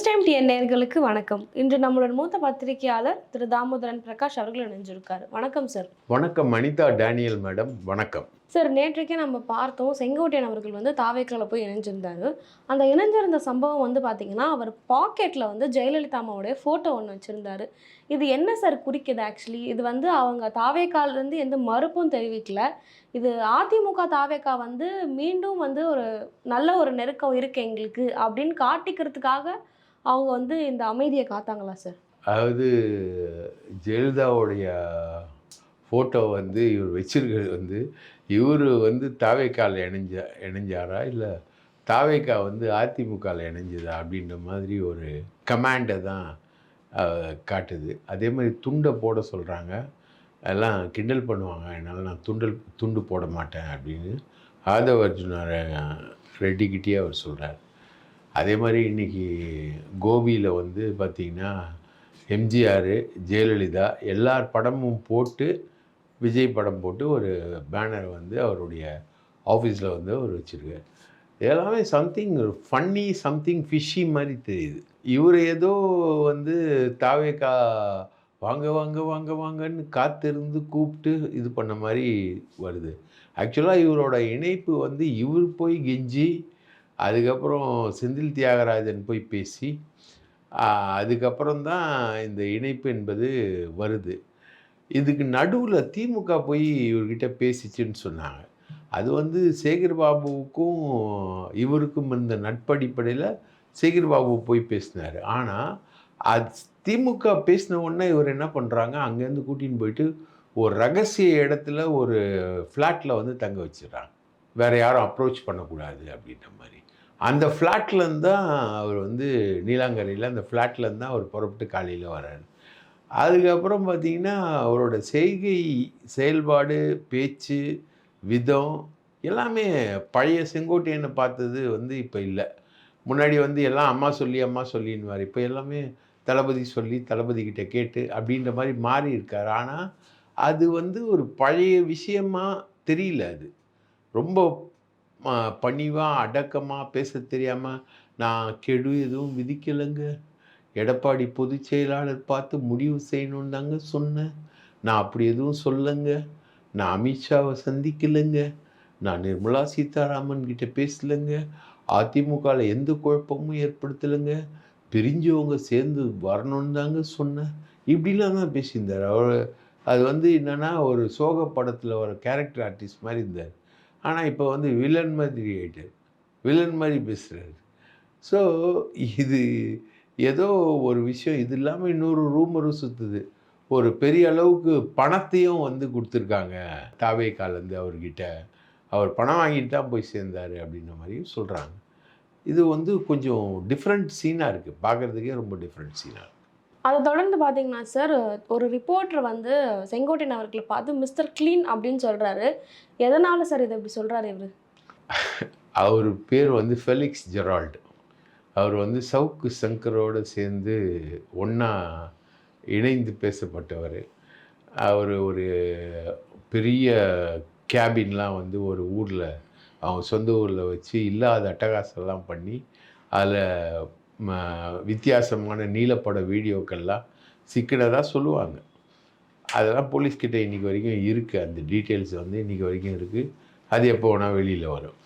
News time TN நேயர்களுக்கு வணக்கம். இன்று நம்மளுடைய மூத்த பத்திரிகையாளர் திரு தாமோதரன் பிரகாஷ் அவர்கள் இணைஞ்சிருக்காரு. வணக்கம் சார் வணக்கம் அனிதா டேனியல் மேடம். வணக்கம். சார் நேற்றைக்கே நம்ம பார்த்தோம் செங்கோட்டையன் அவர்கள் வந்து தாவேக்கால போய் இணைஞ்சிருந்தாரு. அந்த இணைஞ்சிருந்த சம்பவம் வந்து பார்த்தீங்கன்னா அவர் பாக்கெட்டில் வந்து ஜெயலலிதா அம்மாவுடைய ஃபோட்டோ ஒன்று வச்சுருந்தாரு. இது என்ன சார் குறிக்குது ஆக்சுவலி இது வந்து அவங்க தாவேக்காலேருந்து எந்த மறுப்பும் தெரிவிக்கல. இது அதிமுக தாவேக்கா வந்து மீண்டும் வந்து ஒரு நல்ல ஒரு நெருக்கம் இருக்கு எங்களுக்கு அப்படின்னு காட்டிக்கிறதுக்காக அவங்க வந்து இந்த அமைதியை காத்தாங்களா சார் அதாவது ஜெயலலிதாவுடைய ஃபோட்டோ வந்து இவர் வச்சிருக்கிறது வந்து இவர் வந்து தாவேக்கால இணைஞ்ச இணைஞ்சாரா? இல்லை தாவேக்கா வந்து அதிமுகவில் இணைஞ்சதா? அப்படின்ற மாதிரி ஒரு கமாண்டை தான் காட்டுது. அதே மாதிரி துண்டை போட சொல்கிறாங்க எல்லாம் கிண்டல் பண்ணுவாங்க. என்னால் நான் துண்டல் துண்டு போட மாட்டேன் அப்படின்னு ஆதவ அர்ஜுன ரெட்டிக்கிட்டே அவர் சொல்கிறார் அதே மாதிரி இன்றைக்கி கோபியில் வந்து பார்த்திங்கன்னா எம்ஜிஆர் ஜெயலலிதா எல்லார் படமும் போட்டு விஜய் படம் போட்டு ஒரு பேனர் வந்து அவருடைய ஆஃபீஸில் வந்து அவர் வச்சுருக்கார். எல்லாமே சம்திங் ஃபன்னி சம்திங் ஃபிஷ்ஷி மாதிரி தெரியுது. இவர் ஏதோ வந்து தாவேக்கா வாங்க வாங்க வாங்க வாங்கன்னு காத்திருந்து கூப்பிட்டு இது பண்ண மாதிரி வருது. ஆக்சுவலாக இவரோட இணைப்பு வந்து இவர் போய் கெஞ்சி அதுக்கப்புறம் செந்தில் தியாகராஜன் போய் பேசி அதுக்கப்புறம் தான் இந்த இணைப்பு என்பது வருது. இதுக்கு நடுவில் திமுக போய் இவர்கிட்ட பேசிச்சுன்னு சொன்னாங்க. அது வந்து சேகர் பாபுவுக்கும் இவருக்கும் இருந்த நட்படிப்படையில் சேகர் பாபு போய் பேசினார். ஆனால் அது திமுக பேசின உடனே இவர் என்ன பண்ணுறாங்க அங்கேருந்து கூட்டின்னு போயிட்டு ஒரு ரகசிய இடத்துல ஒரு ஃப்ளாட்டில் வந்து தங்க வச்சிடுறாங்க. வேறு யாரும் அப்ரோச் பண்ணக்கூடாது அப்படின்ற மாதிரி. அந்த ஃப்ளாட்லேருந்து தான் அவர் வந்து நீலாங்கரையில் அந்த ஃப்ளாட்லேருந்து தான் அவர் புறப்பட்டு காலையில் வர்றாரு. அதுக்கப்புறம் பார்த்தீங்கன்னா அவரோட செய்கை செயல்பாடு பேச்சு விதம் எல்லாமே பழைய செங்கோட்டையனை பார்த்தது வந்து இப்போ இல்லை. முன்னாடி வந்து எல்லாம் அம்மா சொல்லி அம்மா சொல்லின்னுவார். இப்போ எல்லாமே தளபதி சொல்லி தளபதி கிட்ட கேட்டு அப்படின்ற மாதிரி மாறி இருக்கார். ஆனால் அது வந்து ஒரு பழைய விஷயமாக தெரியல அது. ரொம்ப பணிவாக அடக்கமாக பேச தெரியாமல் நான் கெடு எதுவும் விதிக்கலைங்க. எடப்பாடி பொதுச் செயலாளர் பார்த்து முடிவு செய்யணும்னு தாங்க சொன்னேன். நான் அப்படி எதுவும் சொல்லலைங்க. நான் அமித்ஷாவை சந்திக்கலைங்க. நான் நிர்மலா சீதாராமன் கிட்ட பேசலைங்க. அதிமுகவில் எந்த குழப்பமும் ஏற்படுத்தலைங்க. பிரிஞ்சவங்க சேர்ந்து வரணும்னு தாங்க சொன்னேன். இப்படிலாம் தான் பேசியிருந்தார். அவர் அது வந்து என்னென்னா ஒரு சோக படத்தில் வர கேரக்டர் ஆர்டிஸ்ட் மாதிரி இருந்தார். ஆனால் இப்போ வந்து வில்லன் மாதிரி ஆகிட்டார் வில்லன் மாதிரி பேசுகிறாரு ஸோ இது ஏதோ ஒரு விஷயம் இது இல்லாமல் இன்னொரு ரூமரும் சுற்றுது ஒரு பெரிய அளவுக்கு பணத்தையும் வந்து கொடுத்துருக்காங்க தாவே காலேருந்து அவர்கிட்ட. அவர் பணம் வாங்கிட்டு தான் போய் சேர்ந்தார் அப்படின்ற மாதிரியும் சொல்கிறாங்க இது வந்து கொஞ்சம் டிஃப்ரெண்ட் சீனாக இருக்குது பார்க்குறதுக்கே ரொம்ப டிஃப்ரெண்ட் சீனாக இருக்குது அதை தொடர்ந்து பார்த்தீங்கன்னா சார் ஒரு ரிப்போர்ட்டர் வந்து செங்கோட்டையன் அவர்களை பார்த்து மிஸ்டர் கிளீன் அப்படின்னு சொல்கிறாரு எதனால் சார் இதை இப்படி சொல்கிறாரு இவர்? அவர் பேர் வந்து ஃபெலிக்ஸ் ஜெரால்டு. அவர் வந்து சவுக்கு சங்கரோடு சேர்ந்து ஒன்றா இணைந்து பேசப்பட்டவர். அவர் ஒரு பெரிய கேபின்லாம் வந்து ஒரு ஊரில் அவங்க சொந்த ஊரில் வச்சு இல்லாத அட்டகாசம்லாம் பண்ணி அதில் வித்தியாசமான நீலப்பட வீடியோக்கள்லாம் சிக்கினதாக சொல்லுவாங்க. அதெல்லாம் போலீஸ்கிட்ட இன்றைக்கி வரைக்கும் இருக்குது அந்த டீட்டெயில்ஸ் வந்து இன்றைக்கி வரைக்கும் இருக்குது அது எப்போ வேணால் வெளியில் வரும்.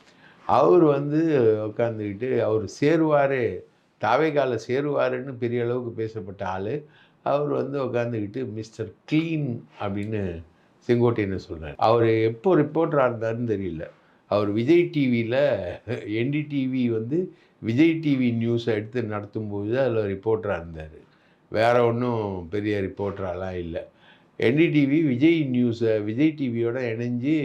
அவர் வந்து உட்காந்துக்கிட்டு அவர் சேருவார் தாவைக்கால சேருவாருன்னு பெரிய அளவுக்கு பேசப்பட்ட ஆள். அவர் வந்து உட்காந்துக்கிட்டு மிஸ்டர் க்ளீன் அப்படின்னு செங்கோட்டையனை சொல்கிறார் அவர் எப்போ ரிப்போர்ட்டராக இருந்தாருன்னு தெரியல. அவர் விஜய் டிவியில் என்டிடிவி வந்து விஜய் டிவி நியூஸை எடுத்து நடத்தும்போது அதில் ரிப்போர்ட்டராக இருந்தார். வேறு ஒன்றும் பெரிய ரிப்போர்ட்டராலாம் இல்லை. என்டிடிவி விஜய் நியூஸை விஜய் டிவியோட இணைஞ்சு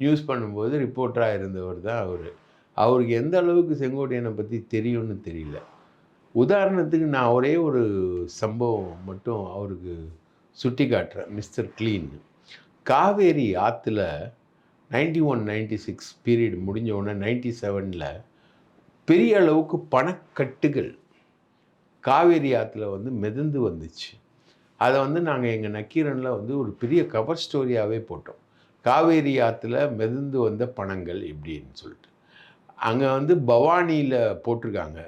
நியூஸ் பண்ணும்போது ரிப்போர்ட்டராக இருந்தவர் தான் அவர். அவருக்கு எந்த அளவுக்கு செங்கோட்டையனை பற்றி தெரியும்னு தெரியல. உதாரணத்துக்கு நான் ஒரே ஒரு சம்பவம் மட்டும் அவருக்கு சுட்டி காட்டுறேன். Mister clean. காவேரி ஆற்றுல ninety one ninety six period முடிஞ்ச உடனே நைன்டி செவனில் பெரிய அளவுக்கு பணக்கட்டுகள் காவேரி ஆற்றுல வந்து மிதந்து வந்துச்சு. அதை வந்து நாங்கள் எங்கள் நக்கீரனில் வந்து ஒரு பெரிய கவர் ஸ்டோரியாகவே போட்டோம். காவேரி ஆற்றுல மிதந்து வந்த பணங்கள் இப்படின்னு சொல்லிட்டு. அங்கே வந்து பவானியில் போட்டிருக்காங்க.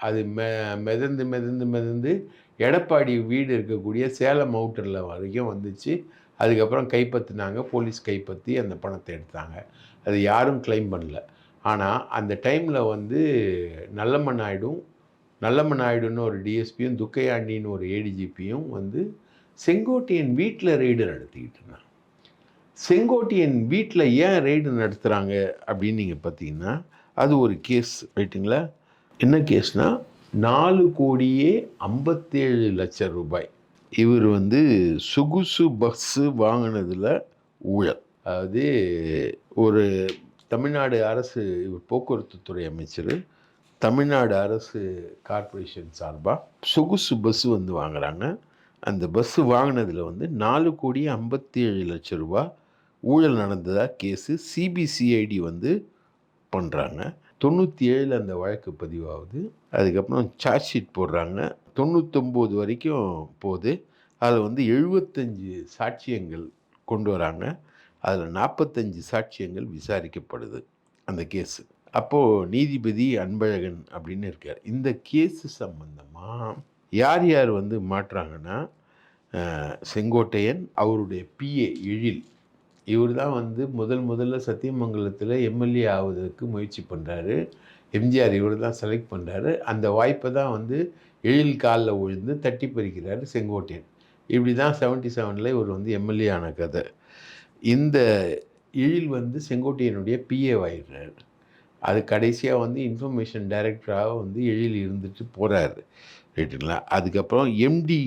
அது மெ மிதந்து மிதந்து மிதந்து எடப்பாடி வீடு இருக்கக்கூடிய சேலம் அவுட்டரில் வரைக்கும் வந்துச்சு. அதுக்கப்புறம் கைப்பற்றினாங்க போலீஸ் கைப்பற்றி அந்த பணத்தை எடுத்தாங்க. அது யாரும் க்ளைம் பண்ணல. ஆனால் அந்த டைமில் வந்து நல்லம்மன் நாயுடும் நல்லம்மன் நாயுடுன்னு ஒரு டிஎஸ்பியும் துக்கையாண்டின்னு ஒரு ஏடிஜிபியும் வந்து செங்கோட்டையன் வீட்டில் ரெய்டு நடத்திக்கிட்டு இருந்தாங்க. செங்கோட்டையன் வீட்டில் ஏன் ரெய்டு நடத்துகிறாங்க அப்படின்னு நீங்கள் பார்த்தீங்கன்னா அது ஒரு கேஸ் ரைட்டுங்களா? என்ன கேஸ்னால் நாலு கோடியே ஐம்பத்தேழு லட்சம் ரூபாய். இவர் வந்து சொகுசு பஸ்ஸு வாங்கினதில் ஊழல். அதாவது ஒரு தமிழ்நாடு அரசு இவர் போக்குவரத்து துறை அமைச்சர் தமிழ்நாடு அரசு கார்ப்பரேஷன் சார்பாக சொகுசு பஸ்ஸு வந்து வாங்குகிறாங்க அந்த பஸ்ஸு வாங்கினதில் வந்து நாலு கோடி ஐம்பத்தி ஏழு லட்சம் ரூபா ஊழல் நடந்ததாக கேஸு சிபிசிஐடி வந்து பண்ணுறாங்க தொண்ணூற்றி ஏழில் அந்த வழக்கு பதிவாகுது. அதுக்கப்புறம் சார்ஜ் ஷீட் போடுறாங்க. தொண்ணூத்தொம்போது வரைக்கும் போகுது. அதில் வந்து எழுபத்தஞ்சு சாட்சியங்கள் கொண்டு வராங்க. அதில் நாற்பத்தஞ்சு சாட்சியங்கள் விசாரிக்கப்படுது அந்த கேஸு. அப்போது நீதிபதி அன்பழகன் அப்படின்னு இருக்கார். இந்த கேஸு சம்பந்தமாக யார் யார் வந்து மாட்டுறாங்கன்னா செங்கோட்டையன் அவருடைய பிஏ எழில். இவர் தான் வந்து முதல் முதல்ல சத்தியமங்கலத்தில் எம்எல்ஏ ஆவதற்கு முயற்சி பண்ணுறாரு எம்ஜிஆர் இவர் தான் செலக்ட் பண்ணுறாரு அந்த வாய்ப்பை தான் வந்து எழில் காலில் விழுந்து தட்டி பறிக்கிறாரு செங்கோட்டையன். இப்படி தான் செவன்ட்டி செவனில் இவர் வந்து எம்எல்ஏ ஆன கதை. இந்த எழில் வந்து செங்கோட்டையனுடைய பிஏ ஆயிடுறாரு அது கடைசியாக வந்து இன்ஃபர்மேஷன் டைரக்டராக வந்து எழில் இருந்துட்டு போகிறாரு ரைட்டுங்களா அதுக்கப்புறம் எம்டி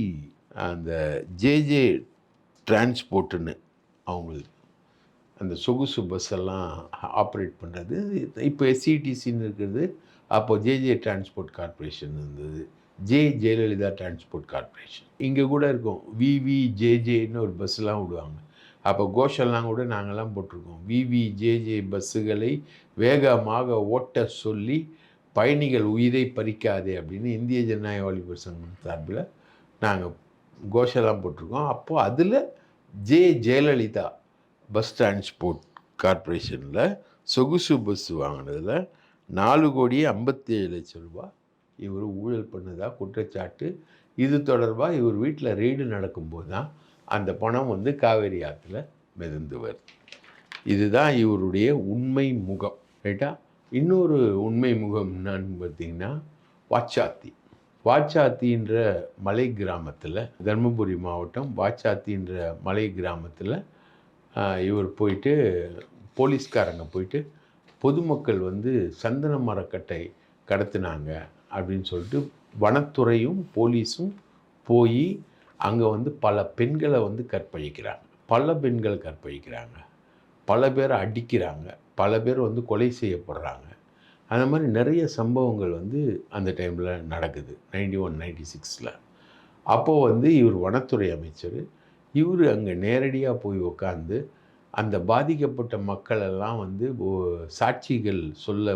அந்த ஜேஜே டிரான்ஸ்போர்ட்டுன்னு அவங்களுக்கு அந்த சொகுசு பஸ் எல்லாம் ஆப்ரேட் பண்ணுறது இப்போ எஸ்சிடிசின்னு இருக்கிறது அப்போது ஜேஜே டிரான்ஸ்போர்ட் கார்பரேஷன் இருந்தது. ஜே ஜெயலலிதா டிரான்ஸ்போர்ட் கார்பரேஷன் இங்கே கூட இருக்கும். விவி ஜேஜேன்னு ஒரு பஸ்லாம் விடுவாங்க. அப்போ கோஷெல்லாம் கூட நாங்கள்லாம் போட்டிருக்கோம். விவி ஜேஜே பஸ்ஸுகளை வேகமாக ஓட்ட சொல்லி பயணிகள் உயிரை பறிக்காதே அப்படின்னு இந்திய ஜனநாயக வாலிபர் சங்கம் சார்பில் நாங்கள் கோஷெல்லாம் போட்டிருக்கோம். அப்போது அதில் ஜே ஜெயலலிதா பஸ் டிரான்ஸ்போர்ட் கார்ப்பரேஷனில் சொகுசு பஸ் வாங்கினதில் நாலு கோடியே ஐம்பத்தேழு லட்சம் ரூபாய் இவர் ஊழல் பண்ணதாக குற்றச்சாட்டு. இது தொடர்பாக இவர் வீட்டில் ரெய்டு நடக்கும்போது தான் அந்த பணம் வந்து காவேரி ஆற்றுல மிதந்து வருது. இதுதான் இவருடைய உண்மை முகம் ரைட்டா? இன்னொரு உண்மை முகம் என்னன்னு பார்த்தீங்கன்னா வாச்சாத்தி வாச்சாத்தின்ற மலை கிராமத்தில் தருமபுரி மாவட்டம் வாச்சாத்தின்ற மலை கிராமத்தில் இவர் போயிட்டு போலீஸ்காரங்க போயிட்டு பொதுமக்கள் வந்து சந்தன மரக்கட்டை கடத்தினாங்க அப்படின்னு சொல்லிட்டு வனத்துறையும் போலீஸும் போய் அங்கே வந்து பல பெண்களை வந்து கற்பழிக்கிறாங்க. பல பெண்கள் கற்பழிக்கிறாங்க. பல பேரை அடிக்கிறாங்க. பல பேர் வந்து கொலை செய்யப்படுறாங்க. அந்த மாதிரி நிறைய சம்பவங்கள் வந்து அந்த டைமில் நடக்குது. நைன்டி ஒன் நைன்டி சிக்ஸில் அப்போது வந்து இவர் வனத்துறை அமைச்சர். இவர் அங்கே நேரடியாக போய் உட்காந்து அந்த பாதிக்கப்பட்ட மக்களெல்லாம் வந்து சாட்சிகள் சொல்ல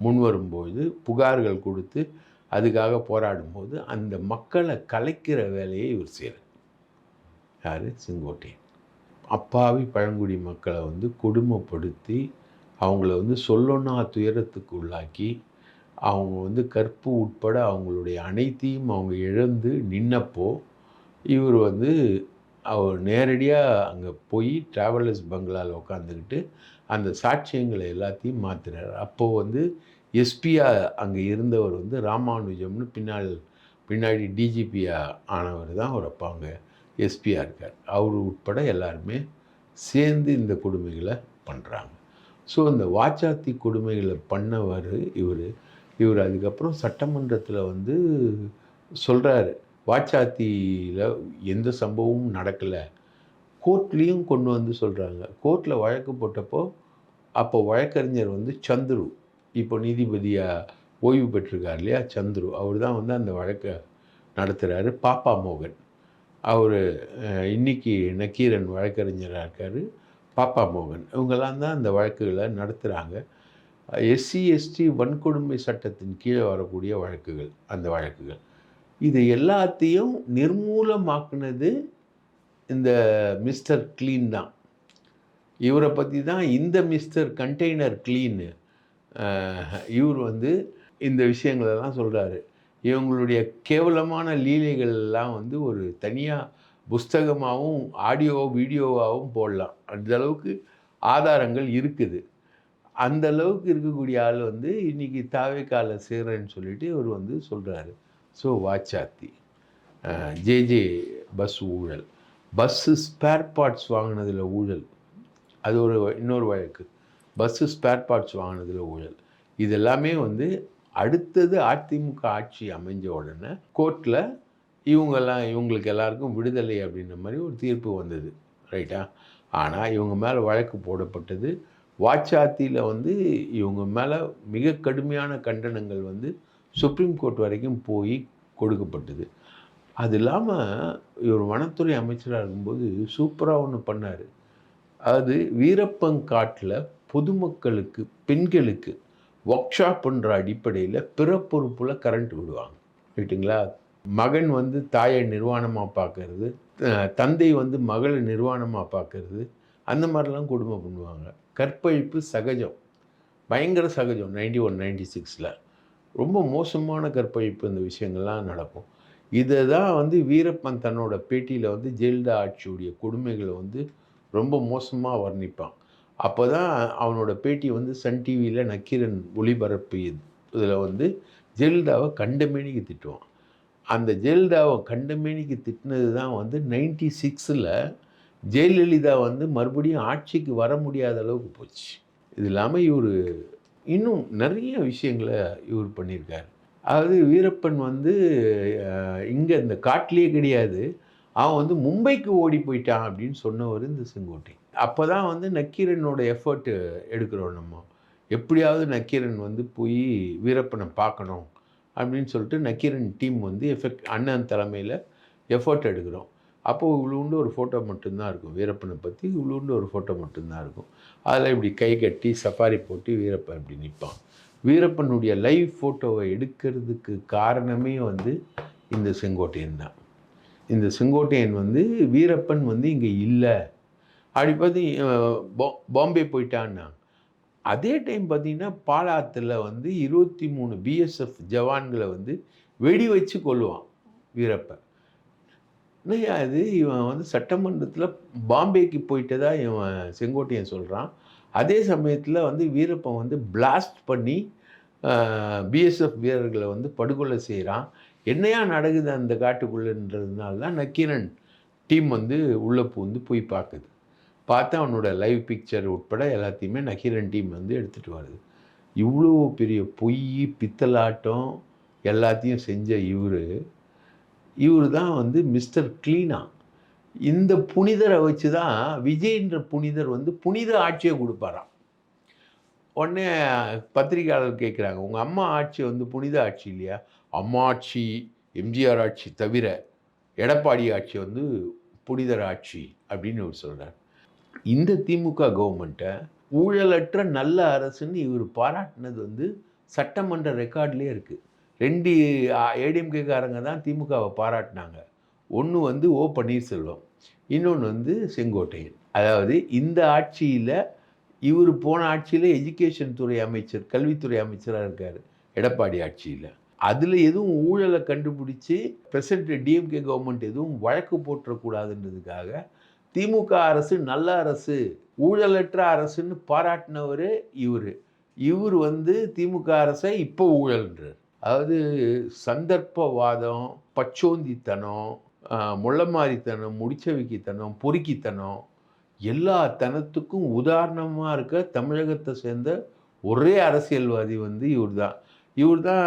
முன்வரும்போது புகார்கள் கொடுத்து அதுக்காக போராடும்போது அந்த மக்களை கலைக்கிற வேலையை இவர் செய்கிறார் யார்? செங்கோட்டையன். அப்பாவி பழங்குடி மக்களை வந்து கொடுமைப்படுத்தி அவங்கள வந்து சொல்லொன்னா துயரத்துக்கு உள்ளாக்கி அவங்க வந்து கற்பு உட்பட அவங்களுடைய அனைத்தையும் அவங்க இழந்து நின்னப்போ இவர் வந்து அவர் நேரடியாக அங்கே போய் டிராவலர்ஸ் பங்களாவில் உட்காந்துக்கிட்டு அந்த சாட்சியங்களை எல்லாத்தையும் மாற்றுறாரு அப்போது வந்து எஸ்பியா அங்கே இருந்தவர் வந்து ராமானுஜம்னு பின்னால் பின்னாடி டிஜிபியாக ஆனவர் தான் அவர் அப்பா அங்கே எஸ்பியாக இருக்கார். அவர் உட்பட எல்லாருமே சேர்ந்து இந்த கொடுமைகளை பண்ணுறாங்க ஸோ இந்த வாச்சாத்தி கொடுமைகளை பண்ணவர் இவர். இவர் அதுக்கப்புறம் சட்டமன்றத்தில் வந்து சொல்கிறாரு வாச்சாத்தியில் எந்த சம்பவமும் நடக்கலை. கோர்ட்லேயும் கொண்டு வந்து சொல்கிறாங்க கோர்ட்டில் வழக்கு போட்டப்போ அப்போ வழக்கறிஞர் வந்து சந்துரு. இப்போ நீதிபதியாக ஓய்வு பெற்றிருக்கார் இல்லையா? சந்துரு. அவர் தான் வந்து அந்த வழக்கை நடத்துகிறாரு பாப்பா மோகன். அவர் இன்னைக்கு நக்கீரன் வழக்கறிஞராக இருக்கார். பாப்பா மோகன். இவங்கெல்லாம் தான் அந்த வழக்குகளை நடத்துகிறாங்க எஸ்சி எஸ்டி வன்கொடுமை சட்டத்தின் கீழே வரக்கூடிய வழக்குகள் அந்த வழக்குகள். இது எல்லாத்தையும் நிர்மூலமாக்குனது இந்த மிஸ்டர் க்ளீன் தான். இவரை பற்றி தான் இந்த மிஸ்டர் கண்டெய்னர் க்ளீனு இவர் வந்து இந்த விஷயங்களெல்லாம் சொல்கிறாரு இவங்களுடைய கேவலமான லீலைகள் எல்லாம் வந்து ஒரு தனியாக புஸ்தகமாகவும் ஆடியோ வீடியோவாகவும் போடலாம். அந்த அளவுக்கு ஆதாரங்கள் இருக்குது. அந்த அளவுக்கு இருக்கக்கூடிய ஆள் வந்து இன்னைக்கு தாவேக்கால சேரன்னு சொல்லிட்டு இவர் வந்து சொல்கிறாரு ஸோ வாச்சாத்தி ஜேஜே பஸ் ஊழல். பஸ்ஸு ஸ்பேர் பார்ட்ஸ் வாங்கினதில் ஊழல். அது ஒரு இன்னொரு வழக்கு. பஸ்ஸு ஸ்பேர் பார்ட்ஸ் வாங்கினதில் ஊழல். இது எல்லாமே வந்து அடுத்தது அதிமுக ஆட்சி அமைஞ்ச உடனே கோர்ட்டில் இவங்கெல்லாம் இவங்களுக்கு எல்லாருக்கும் விடுதலை அப்படின்ற மாதிரி ஒரு தீர்ப்பு வந்தது. ரைட்டா ஆனால் இவங்க மேலே வழக்கு போடப்பட்டது. வாட்சாத்தியில் வந்து இவங்க மேலே மிக கடுமையான கண்டனங்கள் வந்து சுப்ரீம் கோர்ட் வரைக்கும் போய் கொடுக்கப்பட்டது. அது இல்லாமல் இவர் வனத்துறை அமைச்சராக இருக்கும்போது சூப்பராக ஒன்று பண்ணார். அது வீரப்பங்காட்டில் பொதுமக்களுக்கு பெண்களுக்கு ஒர்க் ஷாப்ன்ற அடிப்படையில் பிற பொறுப்பில் கரண்ட் விடுவாங்க. ரைட்டுங்களா மகன் வந்து தாயை நிர்வாணமாக பார்க்கறது தந்தை வந்து மகளை நிர்வாணமாக பார்க்கறது அந்த மாதிரிலாம் கொடுமை பண்ணுவாங்க. கற்பழிப்பு சகஜம். பயங்கர சகஜம் நைன்டி ஒன் நைன்டி சிக்ஸில் ரொம்ப மோசமான கற்பழிப்பு இந்த விஷயங்கள்லாம் நடக்கும். இதை தான் வந்து வீரப்பன் தன்னோட பேட்டியில் வந்து ஜெயலலிதா ஆட்சியுடைய கொடுமைகளை வந்து ரொம்ப மோசமாக வர்ணிப்பான். அப்போ தான் அவனோட பேட்டி வந்து சன் டிவியில் நக்கீரன் ஒளிபரப்பு இதில் வந்து ஜெயலலிதாவை கண்டமேனிக்கு திட்டுவான். அந்த ஜெயலலிதாவை கண்டமேனிக்கு திட்டினது தான் வந்து நைன்டி சிக்ஸில் ஜெயலலிதா வந்து மறுபடியும் ஆட்சிக்கு வர முடியாத அளவுக்கு போச்சு. இது இல்லாமல் இவர் இன்னும் நிறைய விஷயங்களை இவர் பண்ணியிருக்கார். அதாவது வீரப்பன் வந்து இங்கே இந்த காட்டிலே கிடையாது. அவன் வந்து மும்பைக்கு ஓடி போயிட்டான் அப்படின்னு சொன்னவர் இந்த செங்கோட்டை அப்போ தான் வந்து நக்கீரனோட எஃபர்ட்டு எடுக்கிறோம் நம்ம. எப்படியாவது நக்கீரன் வந்து போய் வீரப்பனை பார்க்கணும் அப்படின்னு சொல்லிட்டு நக்கீரன் டீம் வந்து எஃபெக்ட் அண்ணன் தலைமையில் எஃபர்ட் எடுக்கிறோம். அப்போது இவ்வளோண்டு ஒரு ஃபோட்டோ மட்டும்தான் இருக்கும். வீரப்பனை பற்றி இவ்வளோண்டு ஒரு ஃபோட்டோ மட்டும்தான் இருக்கும். அதில் இப்படி கை கட்டி சஃபாரி போட்டு வீரப்பன் இப்படி நிற்பான் வீரப்பனுடைய லைவ் ஃபோட்டோவை எடுக்கிறதுக்கு காரணமே வந்து இந்த செங்கோட்டையன் தான். இந்த செங்கோட்டையன் வந்து வீரப்பன் வந்து இங்கே இல்லை. அப்படி பார்த்து பாம்பே போயிட்டான்னா அதே டைம் பார்த்தீங்கன்னா பாலாத்தில் வந்து இருபத்தி மூணு பிஎஸ்எஃப் ஜவான்களை வந்து வெடி வச்சு கொள்ளுவான் வீரப்பன் என்னய்யா இது? இவன் வந்து சட்டமன்றத்தில் பாம்பேக்கு போயிட்டதா இவன் செங்கோட்டையன் சொல்கிறான் அதே சமயத்தில் வந்து வீரப்பன் வந்து பிளாஸ்ட் பண்ணி பிஎஸ்எஃப் வீரர்களை வந்து படுகொலை செய்கிறான் என்னையா நடக்குது அந்த காட்டுக்குள்ளன்றதுனால தான் நக்கீரன் டீம் வந்து உள்ளே பூந்து போய் பார்க்குது பார்த்தா அவனோட லைவ் பிக்சர் உட்பட எல்லாத்தையுமே நக்கீரன் டீம் வந்து எடுத்துகிட்டு வருது இவ்வளோ பெரிய பொய் பித்தலாட்டம் எல்லாத்தையும் செஞ்ச இவர். இவர் தான் வந்து மிஸ்டர் கிளீனா இந்த புனிதரை வச்சு தான் விஜய்ன்ற புனிதர் வந்து புனித ஆட்சியை கொடுப்பாராம். உடனே பத்திரிகையாளர் கேட்குறாங்க உங்கள் அம்மா ஆட்சி வந்து புனித ஆட்சி இல்லையா? அம்மா ஆட்சி எம்ஜிஆர் ஆட்சி தவிர எடப்பாடி ஆட்சி வந்து புனிதர் ஆட்சி அப்படின்னு அவர் சொல்கிறார் இந்த திமுக கவர்மெண்ட்டை ஊழலற்ற நல்ல அரசுன்னு இவர் பாராட்டினது வந்து சட்டமன்ற ரெக்கார்ட்லேயே இருக்குது ரெண்டு ஏடிஎம்கேக்காரங்க தான் திமுகவை பாராட்டினாங்க. ஒன்று வந்து ஓ பன்னீர்செல்வம் இன்னொன்று வந்து செங்கோட்டையன். அதாவது இந்த ஆட்சியில் இவர் போன ஆட்சியில் எஜுகேஷன் துறை அமைச்சர் கல்வித்துறை அமைச்சராக இருக்கார் எடப்பாடி ஆட்சியில். அதில் எதுவும் ஊழலை கண்டுபிடிச்சி ப்ரெசண்ட் டிஎம்கே கவர்மெண்ட் எதுவும் வழக்கு போட்டுறக்கூடாதுன்றதுக்காக திமுக அரசு நல்ல அரசு ஊழலற்ற அரசுன்னு பாராட்டினவர் இவர். இவர் வந்து திமுக அரசை இப்போ ஊழல்ன்றார். அதாவது சந்தர்ப்பவாதம் பச்சோந்தித்தனம் முள்ளமாரித்தனம் முடிச்சவிக்கித்தனம் பொறுக்கித்தனம் எல்லா தனத்துக்கும் உதாரணமாக இருக்க தமிழகத்தை சேர்ந்த ஒரே அரசியல்வாதி வந்து இவர் தான். இவர் தான்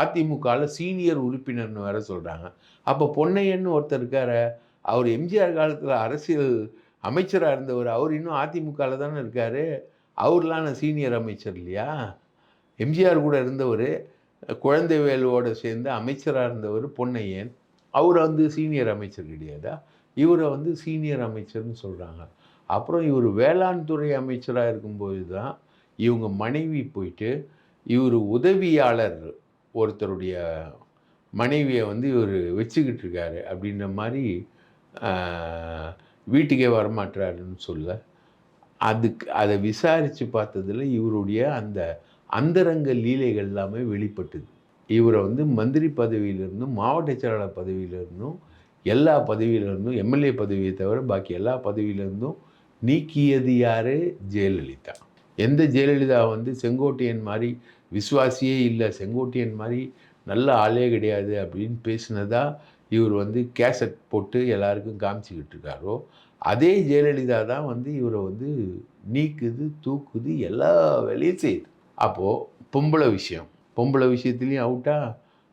அதிமுகவில் சீனியர் உறுப்பினர்னு வேற சொல்கிறாங்க அப்போ பொன்னையன்னு ஒருத்தர் இருக்காரு அவர் எம்ஜிஆர் காலத்தில் அரசியல் அமைச்சராக இருந்தவர் அவர் இன்னும் அதிமுகவில் தானே இருக்கார். அவர்லாம் சீனியர் அமைச்சர் இல்லையா? எம்ஜிஆர் கூட இருந்தவர் குழந்தை வேலுவோடு சேர்ந்து அமைச்சராக இருந்தவர் பொன்னையன். அவர் வந்து சீனியர் அமைச்சர் கிடையாதா? இவரை வந்து சீனியர் அமைச்சர்னு சொல்கிறாங்க அப்புறம் இவர் வேளாண் துறை அமைச்சராக இருக்கும்போது தான் இவங்க மனைவி போயிட்டு இவர் உதவியாளர் ஒருத்தருடைய மனைவியை வந்து இவர் வச்சுக்கிட்டு இருக்காரு அப்படின்ற மாதிரி வீட்டுக்கே வரமாட்டாருன்னு சொல்ல அதுக்கு அதை விசாரித்து பார்த்ததுல இவருடைய அந்த அந்தரங்க லீலைகள் எல்லாமே வெளிப்பட்டது. இவரை வந்து மந்திரி பதவியிலிருந்தும் மாவட்ட செயலாளர் பதவியிலிருந்தும் எல்லா பதவியிலிருந்தும் எம்எல்ஏ பதவியை தவிர பாக்கி எல்லா பதவியிலிருந்தும் நீக்கியது யாரே? ஜெயலலிதா. எந்த ஜெயலலிதா வந்து செங்கோட்டையன் மாதிரி விசுவாசியே இல்லை செங்கோட்டையன் மாதிரி நல்ல ஆளே கிடையாது அப்படின்னு பேசினதா இவர் வந்து கேசட் போட்டு எல்லாருக்கும் காமிச்சிக்கிட்டு இருக்காரோ அதே ஜெயலலிதா தான் வந்து இவரை வந்து நீக்குது தூக்குது எல்லா வேலையும் செய்யுது. அப்போது பொம்பளை விஷயம். பொம்பளை விஷயத்துலேயும் அவுட்டா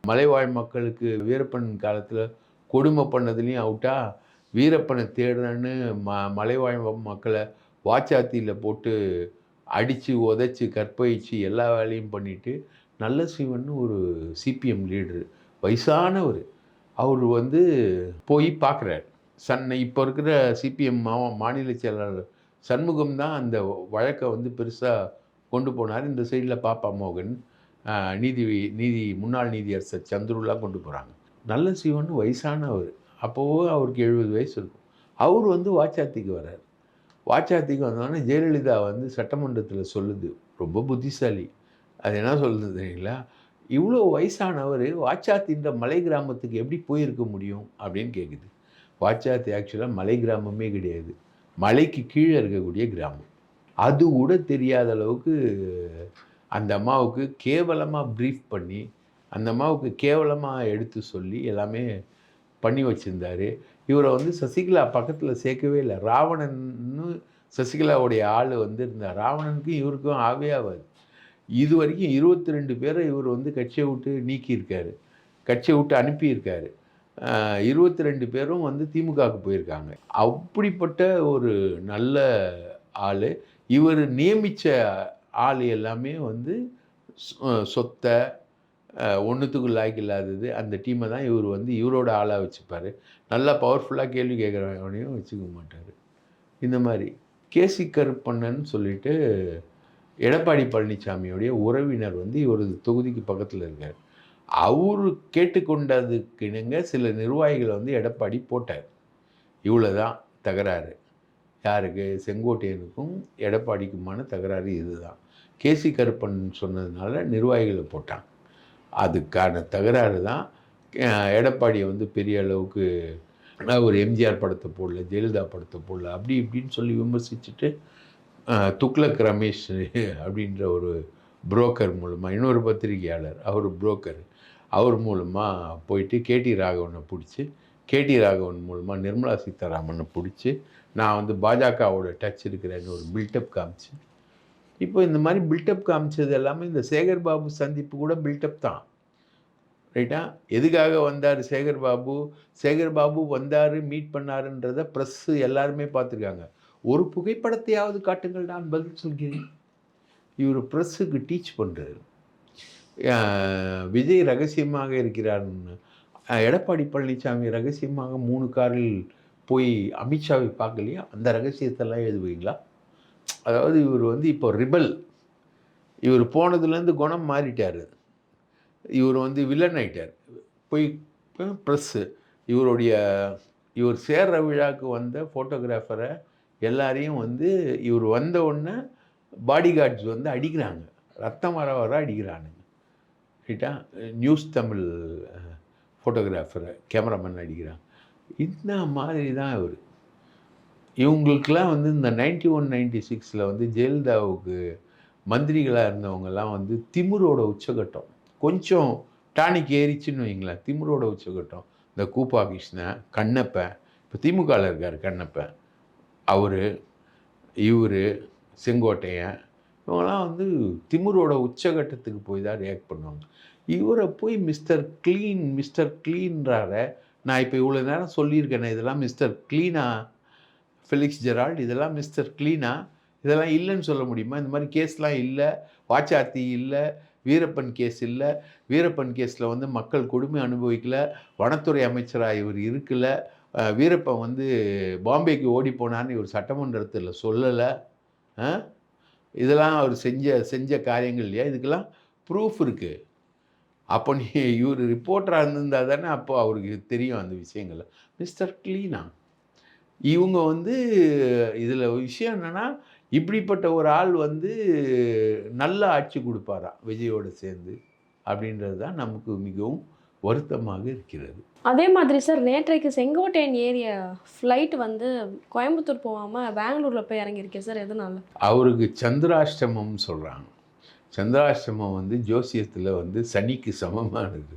மலைவாழ் மக்களுக்கு வீரப்பன் காலத்தில் கொடுமை பண்ணதுலேயும் அவுட்டா வீரப்பனை தேடுறேன்னு ம மலைவாழ் மக்களை வாச்சாத்தியில் போட்டு அடித்து உதைச்சி கற்பயிச்சு எல்லா வேலையும் பண்ணிவிட்டு நல்ல சிவன் ஒரு சிபிஎம் லீடரு வயசானவர். அவர் வந்து போய் பார்க்குறாரு. சன் இப்போ இருக்கிற சிபிஎம் மா மாநில செயலாளர் சண்முகம் தான் அந்த வழக்கை வந்து பெருசாக கொண்டு போனார். இந்த சைடில் பாப்பா மோகன் நீதி நீதி முன்னாள் நீதியரசர் சந்துருலாம் கொண்டு போகிறாங்க நல்ல சிவன் வயசானவர். அப்போது அவருக்கு எழுபது வயசு இருக்கும். அவர் வந்து வாச்சாத்திக்கு வர்றார். வாச்சாத்திக்கு வந்தோடனே ஜெயலலிதா வந்து சட்டமன்றத்தில் சொல்லுது. ரொம்ப புத்திசாலி. அது என்ன சொல்லுது தெரியுங்களா? இவ்வளோ வயசானவர் வாச்சாத்தின்ற மலை கிராமத்துக்கு எப்படி போயிருக்க முடியும் அப்படின்னு கேட்குது வாச்சாத்தி ஆக்சுவலாக மலை கிராமமே கிடையாது. மலைக்கு கீழே இருக்கக்கூடிய கிராமம். அது கூட தெரியாத அளவுக்கு அந்த அம்மாவுக்கு கேவலமாக ப்ரீஃப் பண்ணி அந்த அம்மாவுக்கு கேவலமாக எடுத்து சொல்லி எல்லாமே பண்ணி வச்சுருந்தாரு. இவரை வந்து சசிகலா பக்கத்தில் சேர்க்கவே இல்லை. ராவணன்னு சசிகலாவுடைய ஆள் வந்து இருந்தார் ராவணனுக்கும் இவருக்கும் ஆவே ஆகாது. இது வரைக்கும் இருபத்தி ரெண்டு பேரை இவர் வந்து கட்சியை விட்டு நீக்கியிருக்காரு. கட்சியை விட்டு அனுப்பியிருக்காரு. இருபத்தி ரெண்டு பேரும் வந்து திமுகவுக்கு போயிருக்காங்க. அப்படிப்பட்ட ஒரு நல்ல ஆள். இவர் நியமித்த ஆள் எல்லாமே வந்து சொத்தை ஒன்றுத்துக்கு லாய்க்கு இல்லாதது. அந்த டீமை தான் இவர் வந்து இவரோட ஆளாக வச்சுப்பார். நல்லா பவர்ஃபுல்லாக கேள்வி கேட்குறவனையும் வச்சுக்க மாட்டார். இந்த மாதிரி கேசி கருப்பண்ணன் சொல்லிட்டு எடப்பாடி பழனிசாமியுடைய உறவினர் வந்து இவரது தொகுதிக்கு பக்கத்தில் இருக்கார். அவர் கேட்டுக்கொண்டதுக்கு இணங்க சில நிர்வாகிகளை வந்து எடப்பாடி போட்டார். இவ்வளோ தான் தகராறு. யாருக்கு? செங்கோட்டையனுக்கும் எடப்பாடிக்குமான தகராறு இதுதான். கேசி கருப்பன் சொன்னதுனால நிர்வாகிகளை போட்டான் அதுக்கான தகராறு தான் எடப்பாடியை வந்து பெரிய அளவுக்கு ஒரு எம்ஜிஆர் படத்தை போடல ஜெயலலிதா படத்தை போடல அப்படி இப்படின்னு சொல்லி விமர்சிச்சுட்டு துக்ளக் ரமேஷ் அப்படின்ற ஒரு புரோக்கர் மூலமாக இன்னொரு பத்திரிகையாளர் அவர் புரோக்கர் அவர் மூலமாக போயிட்டு கேடி ராகவனை பிடிச்சி கேடி ராகவன் மூலமாக நிர்மலா சீதாராமனை பிடிச்சி நான் வந்து பாஜகவோட டச் இருக்கிறேன்னு ஒரு பில்டப் காமிச்சு. இப்போ இந்த மாதிரி பில்டப் காமிச்சது எல்லாமே இந்த சேகர் பாபு சந்திப்பு கூட பில்டப் தான். ரைட்டா? எதுக்காக வந்தார் சேகர் பாபு? சேகர் பாபு வந்தார் மீட் பண்ணாருன்றத ப்ரெஸ்ஸு எல்லாருமே பார்த்துருக்காங்க. ஒரு புகைப்படத்தையாவது காட்டுங்கள் நான் பதில் சொல்கிறேன். இவர் ப்ரெஸ்ஸுக்கு டீச் பண்ணுறாரு விஜய் ரகசியமாக இருக்கிறார்னு எடப்பாடி பழனிசாமி ரகசியமாக மூணு காரில் போய் அமித்ஷாவை பார்க்கலையா? அந்த ரகசியத்தெல்லாம் எழுதுவீங்களா? அதாவது இவர் வந்து இப்போ ரிபல். இவர் போனதுலேருந்து குணம் மாறிட்டார். இவர் வந்து வில்லன் ஆகிட்டார் போய் ப்ரெஸ்ஸு இவருடைய இவர் சேர்ற விழாவுக்கு வந்த ஃபோட்டோகிராஃபரை எல்லாரையும் வந்து இவர் வந்த உடனே பாடி கார்ட்ஸ் வந்து அடிக்கிறாங்க. ரத்தம் வர வர அடிக்கிறானுங்க. ரைட்டா? நியூஸ் தமிழ் ஃபோட்டோகிராஃபரை கேமராமேன் அடிக்கிறாங்க இந்த மாதிரி தான் இவர். இவங்களுக்கெல்லாம் வந்து இந்த நைன்டி ஒன் நைன்டி சிக்ஸில் வந்து ஜெயலலிதாவுக்கு மந்திரிகளாக இருந்தவங்கெல்லாம் வந்து திமுரோட உச்சகட்டம். கொஞ்சம் டானிக் ஏறிச்சுன்னு வைங்களேன். திமுரோட உச்சகட்டம். இந்த கூப்பா கிருஷ்ணன் கண்ணப்பன் இப்போ திமுகவில் இருக்கார் கண்ணப்பன். அவர் இவர் செங்கோட்டையன் இவங்கெல்லாம் வந்து திமுரோட உச்சகட்டத்துக்கு போய் தான் ரியாக்ட் பண்ணுவாங்க. இவரை போய் மிஸ்டர் க்ளீன் மிஸ்டர் க்ளீன்றார நான் இப்போ இவ்வளோ நேரம் சொல்லியிருக்கேனே இதெல்லாம் மிஸ்டர் க்ளீனா ஃபெலிக்ஸ் ஜெரால்ட் இதெல்லாம் மிஸ்டர் க்ளீனா இதெல்லாம் இல்லைன்னு சொல்ல முடியுமா? இந்த மாதிரி கேஸ்லாம் இல்லை வாச்சாத்தி இல்லை வீரப்பன் கேஸ் இல்லை. வீரப்பன் கேஸில் வந்து மக்கள் கொடுமை அனுபவிக்கல வனத்துறை அமைச்சராக இவர் இருக்கலை வீரப்பன் வந்து பாம்பேக்கு ஓடி போனான்னு இவர் சட்டமன்றத்தில் சொல்லலை. இதெல்லாம் அவர் செஞ்ச செஞ்ச காரியங்கள் இல்லையா? இதுக்கெல்லாம் ப்ரூஃப் இருக்குது அப்போ நீ இவர் ரிப்போர்ட்டராக இருந்திருந்தா தானே அப்போ அவருக்கு தெரியும் அந்த விஷயங்கள். மிஸ்டர் க்ளீனா இவங்க வந்து இதில் விஷயம் என்னென்னா இப்படிப்பட்ட ஒரு ஆள் வந்து நல்ல ஆட்சி கொடுப்பாரா விஜயோடு சேர்ந்து அப்படின்றது தான் நமக்கு மிகவும் வருத்தமாக இருக்கிறது. அதே மாதிரி சார் நேற்றைக்கு செங்கோட்டையன் ஏரிய ஃப்ளைட் வந்து கோயம்புத்தூர் போகாமல் பெங்களூரில் போய் இறங்கியிருக்கேன் சார் எதனால? அவருக்கு சந்திராஷ்டமம் சொல்கிறாங்க சந்திராஷ்டமம் வந்து ஜோசியத்தில் வந்து சனிக்கு சமமானது.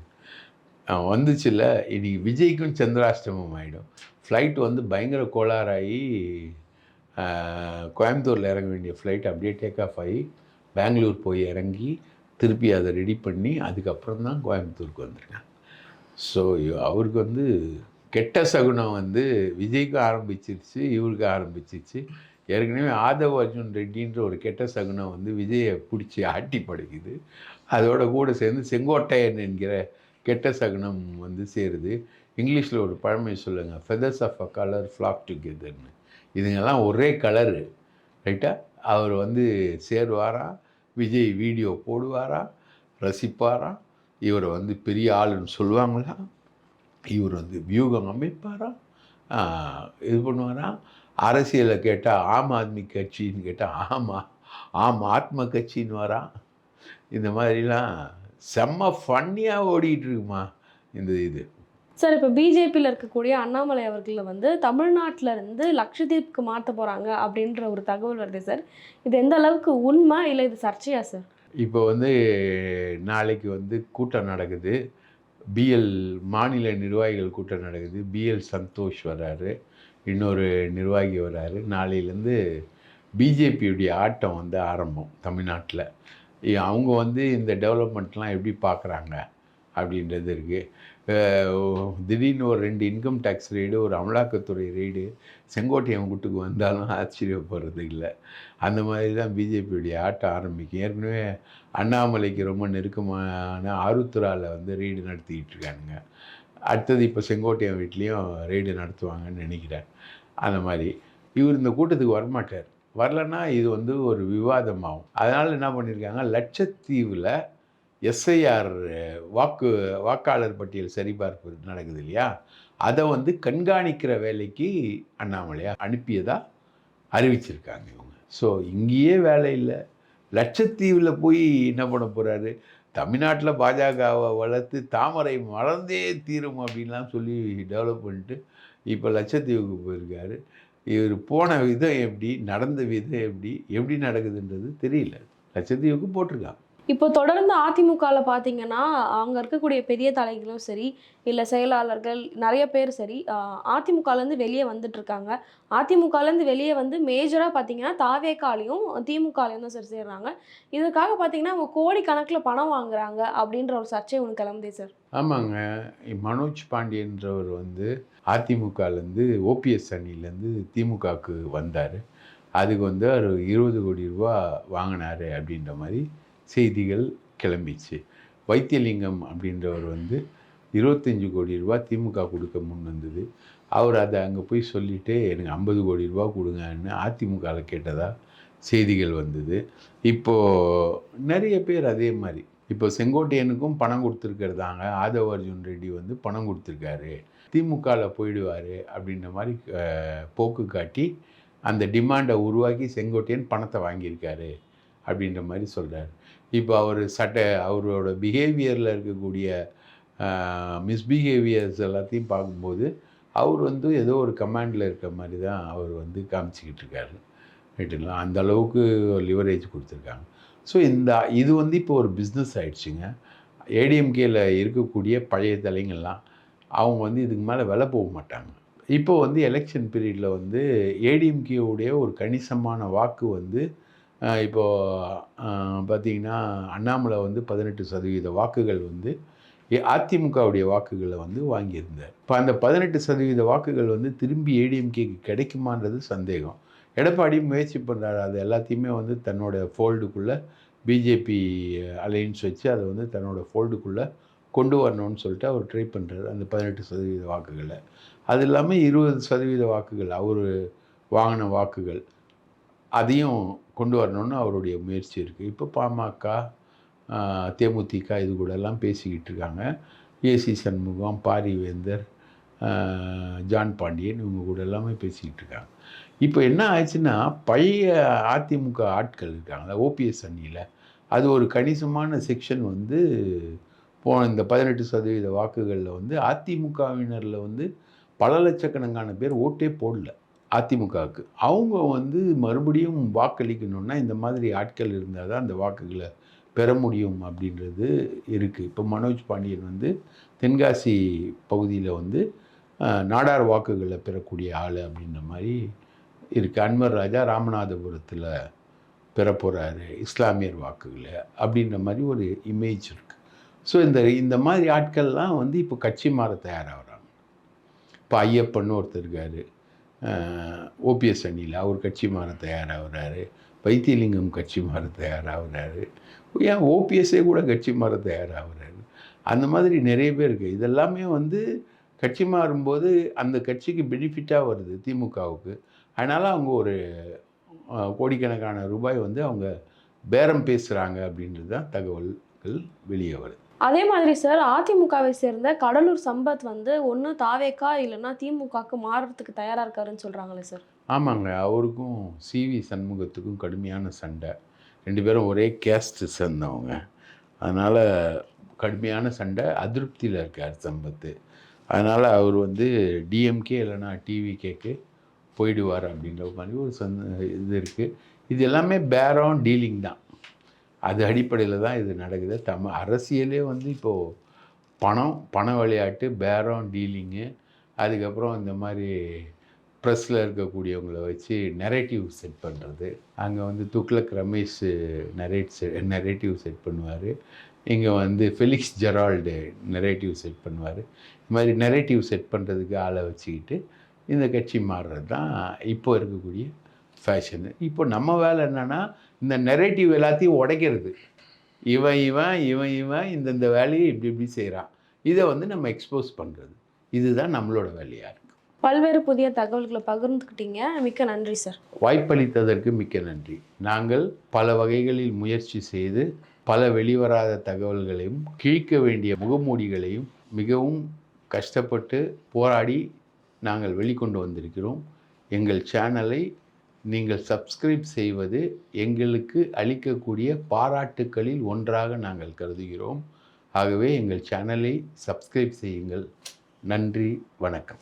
வந்துச்சுல இன்னைக்கு விஜய்க்கும் சந்திராஷ்டமம் ஆகிடும் ஃப்ளைட் வந்து பயங்கர கோளாறாகி கோயம்புத்தூரில் இறங்க வேண்டிய ஃப்ளைட் அப்படியே டேக் ஆஃப் ஆகி பெங்களூர் போய் இறங்கி திருப்பி அதை ரெடி பண்ணி அதுக்கப்புறம் தான் கோயம்புத்தூருக்கு வந்திருக்காங்க. ஸோ அவருக்கு வந்து கெட்ட சகுனம் வந்து விஜய்க்கு ஆரம்பிச்சிருச்சு இவருக்கு ஆரம்பிச்சிருச்சு. ஏற்கனவே ஆதவ் அர்ஜுன் ரெட்டின்ற ஒரு கெட்ட சகுனம் வந்து விஜயை பிடிச்சி ஆட்டி படைக்குது. அதோட கூட சேர்ந்து செங்கோட்டையன் என்கிற கெட்ட சகுனம் வந்து சேருது. இங்கிலீஷில் ஒரு பழமை சொல்லுங்கள் feathers of a colour flock டுகெதர்னு இதுங்கெல்லாம் ஒரே கலரு ரைட்டா? அவர் வந்து சேருவாரா விஜய் வீடியோ போடுவாரா ரசிப்பாரா? இவரை வந்து பெரிய ஆளுன்னு சொல்லுவாங்களா? இவர் வந்து வியூகம் அமைப்பாரா? இது பண்ணுவாரா? அரசியலை கேட்டால் ஆம் ஆத்மி கட்சின்னு கேட்டால் ஆமா ஆம் ஆத்ம கட்சின்னு வரா. இந்த மாதிரிலாம் செம்ம ஃபன்னியாக ஓடிட்டு இருக்குமா இந்த இது. சார் இப்போ பிஜேபியில் இருக்கக்கூடிய அண்ணாமலை அவர்களை வந்து தமிழ்நாட்டில் இருந்து லக்ஷதீப்க்கு மாற்ற போகிறாங்க அப்படின்ற ஒரு தகவல் வருது சார். இது எந்த அளவுக்கு உண்மை இல்லை இது சர்ச்சையா சார்? இப்போ வந்து நாளைக்கு வந்து கூட்டம் நடக்குது. பிஎல் மாநில நிர்வாகிகள் கூட்டம் நடக்குது. பிஎல் சந்தோஷ் வராரு. இன்னொரு நிர்வாகி வராரு. நாளையிலேருந்து பிஜேபியுடைய ஆட்டம் வந்து ஆரம்பம் தமிழ்நாட்டில். அவங்க வந்து இந்த டெவலப்மெண்ட்லாம் எப்படி பார்க்குறாங்க அப்படின்றது இருக்குது திடீர்னு ஒரு ரெண்டு இன்கம் டேக்ஸ் ரெய்டு ஒரு அமலாக்கத்துறை ரெய்டு செங்கோட்டையன் வீட்டுக்கு வந்தாலும் ஆச்சரியப்படுறது இல்லை. அந்த மாதிரி தான் பிஜேபியுடைய ஆட்டம் ஆரம்பிக்கும். ஏற்கனவே அண்ணாமலைக்கு ரொம்ப நெருக்கமான ஆருத்ராவில் வந்து ரெய்டு நடத்திக்கிட்டு இருக்கானுங்க. அடுத்தது இப்போ செங்கோட்டையன் வீட்லேயும் ரெய்டு நடத்துவாங்கன்னு நினைக்கிறேன். அந்த மாதிரி. இவர் இந்த கூட்டத்துக்கு வரமாட்டார். வரலன்னா இது வந்து ஒரு விவாதமாகும். அதனால் என்ன பண்ணியிருக்காங்க லட்சத்தீவில் எஸ்ஐஆர் வாக்கு வாக்காளர் பட்டியல் சரிபார்ப்பு நடக்குது இல்லையா? அதை வந்து கண்காணிக்கிற வேலைக்கு அண்ணாமலையா அனுப்பியதா அறிவிச்சிருக்காங்க இவங்க. ஸோ இங்கேயே வேலை இல்லை. லட்சத்தீவில் போய் என்ன பண்ண போகிறாரு தமிழ்நாட்டில் பாஜகவை வளர்த்து தாமரை மலர்ந்தே தீரும் அப்படின்லாம் சொல்லி டெவலப் பண்ணிட்டு இப்போ லட்சத்தீவுக்கு போயிருக்காரு. இவர் போன விதம் எப்படி நடந்த விதம் எப்படி எப்படி நடக்குதுன்றது தெரியல. லட்சத்தீவுக்கு போட்டிருக்காங்க. இப்போ தொடர்ந்து அதிமுகவில் பார்த்தீங்கன்னா அங்கே இருக்கக்கூடிய பெரிய தலைகளும் சரி இல்லை செயலாளர்கள் நிறைய பேர் சரி அதிமுகலேருந்து வெளியே வந்துட்டு இருக்காங்க. அதிமுகலேருந்து வெளியே வந்து மேஜராக பார்த்தீங்கன்னா தாவேக்காலையும் திமுகலையும் தான் சரி செய்கிறாங்க இதுக்காக பார்த்தீங்கன்னா அவங்க கோடி கணக்கில் பணம் வாங்குறாங்க அப்படின்ற ஒரு சர்ச்சை ஒன்று கிளம்புதே சார். ஆமாங்க. மனோஜ் பாண்டியன்றவர் வந்து அதிமுகலேருந்து ஓபிஎஸ் அணிலேருந்து திமுகவுக்கு வந்தார். அதுக்கு வந்து அவர் இருபது கோடி ரூபா வாங்கினாரு அப்படின்ற மாதிரி செய்திகள் கிளம்பிச்சு. வைத்தியலிங்கம் அப்படின்றவர் வந்து இருபத்தஞ்சி கோடி ரூபா திமுக கொடுக்க முன் வந்தது அவர் அதை அங்கே போய் சொல்லிவிட்டு எனக்கு ஐம்பது கோடி ரூபா கொடுங்கன்னு அதிமுகவில் கேட்டதாக செய்திகள் வந்தது. இப்போது நிறைய பேர் அதே மாதிரி. இப்போ செங்கோட்டையனுக்கும் பணம் கொடுத்துருக்கிறதாங்க. ஆதவ அர்ஜுன் ரெட்டி வந்து பணம் கொடுத்துருக்காரு. திமுகவில் போயிடுவார் அப்படின்ற மாதிரி போக்கு காட்டி அந்த டிமாண்டை உருவாக்கி செங்கோட்டையன் பணத்தை வாங்கியிருக்காரு அப்படின்ற மாதிரி சொல்கிறார் இப்போ அவர் சட்ட அவரோட பிஹேவியரில் இருக்கக்கூடிய மிஸ்பிஹேவியர்ஸ் எல்லாத்தையும் பார்க்கும்போது அவர் வந்து ஏதோ ஒரு கமாண்டில் இருக்க மாதிரி தான் அவர் வந்து காமிச்சிக்கிட்டு இருக்காரு. ரைட்டுங்களா? அந்த அளவுக்கு லிவரேஜ் கொடுத்துருக்காங்க. ஸோ இந்த இது வந்து இப்போ ஒரு பிஸ்னஸ் ஆயிடுச்சுங்க. ஏடிஎம்கேயில் இருக்கக்கூடிய பழைய தலைங்கள்லாம் அவங்க வந்து இதுக்கு மேலே விலை போக மாட்டாங்க. இப்போ வந்து எலெக்ஷன் பீரியடில் வந்து ஏடிஎம்கேவுடைய ஒரு கணிசமான வாக்கு வந்து இப்போது பார்த்திங்கன்னா பார்த்தீங்கன்னா அண்ணாமலை வந்து பதினெட்டு சதவீத வாக்குகள் வந்து அதிமுகவுடைய வாக்குகளை வந்து வாங்கியிருந்தார். இப்போ அந்த பதினெட்டு சதவீத வாக்குகள் வந்து திரும்பி ஏடிஎம்கேக்கு கிடைக்குமான்றது சந்தேகம். எடப்பாடி முயற்சி பண்ணுறாரு அது எல்லாத்தையுமே வந்து தன்னோட ஃபோல்டுக்குள்ளே பிஜேபி அலையன்ஸ் வச்சு அதை வந்து தன்னோட ஃபோல்டுக்குள்ளே கொண்டு வரணும்னு சொல்லிட்டு அவர் ட்ரை பண்ணுறாரு அந்த பதினெட்டு சதவீத வாக்குகளை. அது இல்லாமல் இருபது சதவீத வாக்குகள் அவர் வாங்கின வாக்குகள். அதையும் கொண்டு வரணும்னு அவருடைய முயற்சி இருக்குது இப்போ பாமக தேமுதிக இது கூட எல்லாம் பேசிக்கிட்டு இருக்காங்க. ஏசி சண்முகம் பாரிவேந்தர் ஜான் பாண்டியன் இவங்க கூட எல்லாமே பேசிக்கிட்டு இருக்காங்க. இப்போ என்ன ஆயிடுச்சுன்னா பழைய அதிமுக ஆட்கள் இருக்காங்களா ஓபிஎஸ் அணியில் அது ஒரு கணிசமான செக்ஷன் வந்து போன இந்த பதினெட்டு சதவீத வாக்குகளில் வந்து அதிமுகவினரில் வந்து பல லட்சக்கணக்கான பேர் ஓட்டே போடல. அதிமுகவுக்கு. அவங்க வந்து மறுபடியும் வாக்களிக்கணும்னா இந்த மாதிரி ஆட்கள் இருந்தால் தான் அந்த வாக்குகளை பெற முடியும் அப்படின்றது இருக்குது இப்போ மனோஜ் பாண்டியன் வந்து தென்காசி பகுதியில் வந்து நாடார் வாக்குகளை பெறக்கூடிய ஆள் அப்படின்ற மாதிரி இருக்குது அன்வர் ராஜா ராமநாதபுரத்தில் பெற போகிறாரு இஸ்லாமியர் வாக்குகளை அப்படின்ற மாதிரி ஒரு இமேஜ் இருக்குது ஸோ இந்த இந்த மாதிரி ஆட்கள்லாம் வந்து இப்போ கட்சி மாற தயாராகிறாங்க. இப்போ ஐயப்பன்னு ஒருத்தர் இருக்கார். ஓபிஎஸ் அணியில் அவர் கட்சி மாற தயாராகிறாரு. வைத்தியலிங்கம் கட்சி மாற தயாராகிறாரு. ஏன் ஓபிஎஸ்ஸே கூட கட்சி மாற தயாராகிறாரு? அந்த மாதிரி நிறைய பேர் இருக்குது இதெல்லாமே வந்து கட்சி மாறும்போது அந்த கட்சிக்கு பெனிஃபிட்டாக வருது திமுகவுக்கு. அதனால் அவங்க ஒரு கோடிக்கணக்கான ரூபாய் வந்து அவங்க பேரம் பேசுகிறாங்க அப்படின்றது தான் தகவல்கள் வெளியே வருது. அதே மாதிரி சார் அதிமுகவை சேர்ந்த கடலூர் சம்பத் வந்து ஒன்று தாவேக்கா இல்லைன்னா திமுகவுக்கு மாறுறதுக்கு தயாராக இருக்காருன்னு சொல்கிறாங்களே சார். ஆமாங்க. அவருக்கும் சிவி சண்முகத்துக்கும் கடுமையான சண்டை. ரெண்டு பேரும் ஒரே கேஸ்ட்டு சேர்ந்தவங்க. அதனால் கடுமையான சண்டை அதிருப்தியில் இருக்கார் சம்பத்து. அதனால் அவர் வந்து டிஎம்கே இல்லைன்னா டிவிகேக்கு போயிடுவார் அப்படின்ற மாதிரி ஒரு சந்த இது இருக்குது இது எல்லாமே பேரம் டீலிங் தான். அது அடிப்படையில் தான் இது நடக்குது. தம அரசியலே வந்து இப்போது பணம் பண விளையாட்டு பேரம் டீலிங்கு அதுக்கப்புறம் இந்த மாதிரி ப்ரெஸ்ஸில் இருக்கக்கூடியவங்களை வச்சு நெரேட்டிவ் செட் பண்ணுறது அங்கே வந்து Thuglak Ramesh narrate narrative set பண்ணுவார். இங்கே வந்து ஃபெலிக்ஸ் ஜெரால்டு நெரேட்டிவ் செட் பண்ணுவார். இது மாதிரி நெரேட்டிவ் செட் பண்ணுறதுக்கு ஆளை வச்சுக்கிட்டு இந்த கட்சி மாறுறது தான் இப்போ இருக்கக்கூடிய ஃபேஷனு இப்போ நம்ம வேலை என்னென்னா இந்த நெரேட்டிவ் எல்லாத்தையும் உடைக்கிறது. இவன் இவன் இவன் இவன் இந்தந்த வேலையை இப்படி இப்படி செய்கிறான் இதை வந்து நம்ம எக்ஸ்போஸ் பண்ணுறது இதுதான் நம்மளோட வேலையாக இருக்குது பல்வேறு புதிய தகவல்களை பகிர்ந்துக்கிட்டீங்க. மிக்க நன்றி சார். வாய்ப்பளித்ததற்கு மிக்க நன்றி. நாங்கள் பல வகைகளில் முயற்சி செய்து பல வெளிவராத தகவல்களையும் கிழிக்க வேண்டிய முகமூடிகளையும் மிகவும் கஷ்டப்பட்டு போராடி நாங்கள் வெளிக்கொண்டு வந்திருக்கிறோம். எங்கள் சேனலை நீங்கள் சப்ஸ்கிரைப் செய்வது எங்களுக்கு அளிக்கக்கூடிய பாராட்டுக்களில் ஒன்றாக நாங்கள் கருதுகிறோம். ஆகவே எங்கள் சேனலை சப்ஸ்கிரைப் செய்யுங்கள். நன்றி வணக்கம்.